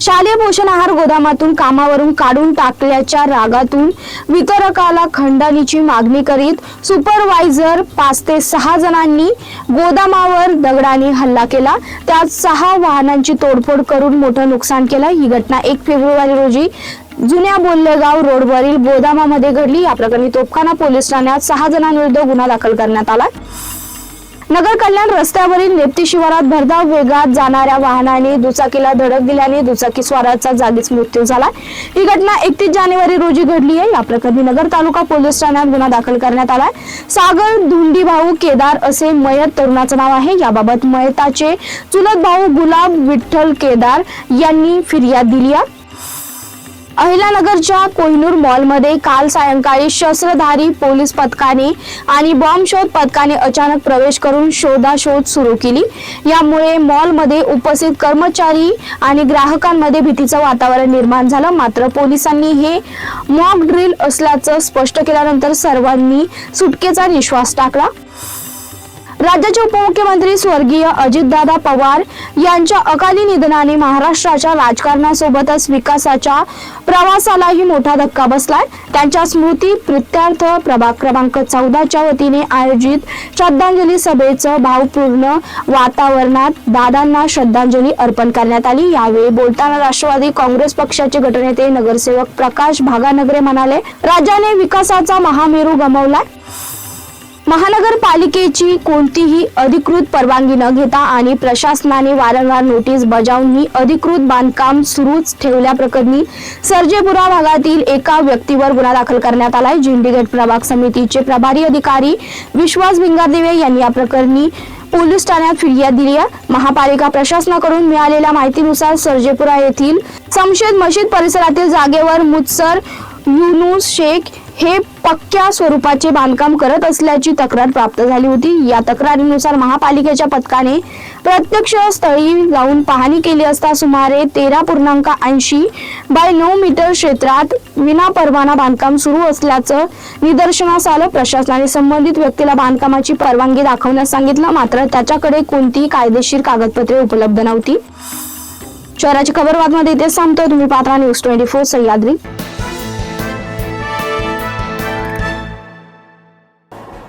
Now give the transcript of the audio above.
शालेय पोषण आहार गोदामातून कामावरून काढून टाकल्याच्या रागातून वितरकाला खंडणीची मागणी करीत सुपरवायझर पाच ते सहा जणांनी गोदामावर दगडाने हल्ला केला. त्यात सहा वाहनांची तोडफोड करून मोठं नुकसान केलं. ही घटना एक फेब्रुवारी रोजी जुन्या बोल्लेगाव रोडवरील गोदामामध्ये घडली. या प्रकरणी तोपखाना पोलीस ठाण्यात सहा जणांविरुद्ध गुन्हा दाखल करण्यात आला. नगर कल्याण रस्त्यावरील नेप्ती शिवारात भरधाव वेगात जाणाऱ्या वाहनाने दुचाकीला धडक दिल्याने दुचाकी स्वाराचा जागीच मृत्यू झाला. ही घटना एकतीस जानेवारी रोजी घडली आहे. या प्रकरणी नगर तालुका पोलीस ठाण्यात गुन्हा दाखल करण्यात आलाय. सागर धुंडी भाऊ केदार असे मयत तरुणाचं नाव आहे. याबाबत मयताचे चुलत भाऊ गुलाब विठ्ठल केदार यांनी फिर्याद दिली आहे. अहिलानगरच्या कोहिनूर मॉलमध्ये काल सायंकाळी शस्त्रधारी पोलीस पथकाने आणि बॉम्ब शोध पथकाने अचानक प्रवेश करून शोधाशोध सुरू केली. यामुळे मॉलमध्ये उपस्थित कर्मचारी आणि ग्राहकांमध्ये भीतीचं वातावरण निर्माण झालं. मात्र पोलिसांनी हे मॉक ड्रिल असल्याचं स्पष्ट केल्यानंतर सर्वांनी सुटकेचा निश्वास टाकला. राज्याचे उपमुख्यमंत्री स्वर्गीय अजितदादा पवार यांच्या अकाली निधनाने महाराष्ट्राच्या राजकारणासोबतच विकासाच्या प्रवासालाही मोठा धक्का बसलाय. त्यांच्या स्मृती प्रित्यार्थ प्रभाग क्रमांक चौदाच्या वतीने आयोजित श्रद्धांजली सभेचं भावपूर्ण वातावरणात दादांना श्रद्धांजली अर्पण करण्यात आली. यावेळी बोलताना राष्ट्रवादी काँग्रेस पक्षाचे गटनेते नगरसेवक प्रकाश भागानगरे म्हणाले राज्याने विकासाचा महामेरू गमावलाय. महानगरपालिकेची कोणतीही अधिकृत परवानगी न घेता आणि प्रशासनाने वारंवार नोटीस बजावून अधिकृत बांधकाम सुरूच ठेवल्याप्रकरणी सर्जेपुरा भागातील एका व्यक्तीवर गुन्हा दाखल करण्यात आलाय. जिंडीगेट प्रभाग समितीचे प्रभारी अधिकारी विश्वास भिंगारदेवे यांनी या प्रकरणी पोलीस ठाण्यात फिर्याद दिली आहे. महापालिका प्रशासनाकडून मिळालेल्या माहितीनुसार सर्जेपुरा येथील समशेद मशीद परिसरातील जागेवर मुत्सर युनुस शेख हे पक्क्या स्वरूपाचे बांधकाम करत असल्याची तक्रार प्राप्त झाली होती. या तक्रारीनुसार महापालिकेच्या पथकाने प्रत्यक्ष स्थळी जाऊन पाहणी केली असता सुमारे तेरा पूर्णांक ऐंशी बाय नऊ मीटर क्षेत्रात विना परवाना बांधकाम सुरू असल्याचं निदर्शनास आलं. प्रशासनाने संबंधित व्यक्तीला बांधकामाची परवानगी दाखवण्यास सांगितलं. मात्र त्याच्याकडे कोणतीही कायदेशीर कागदपत्रे उपलब्ध नव्हती. शहराची खबरबातमध्ये इथेच सांगतो तुम्ही पात्रा न्यूज ट्वेंटी फोर सह्याद्री.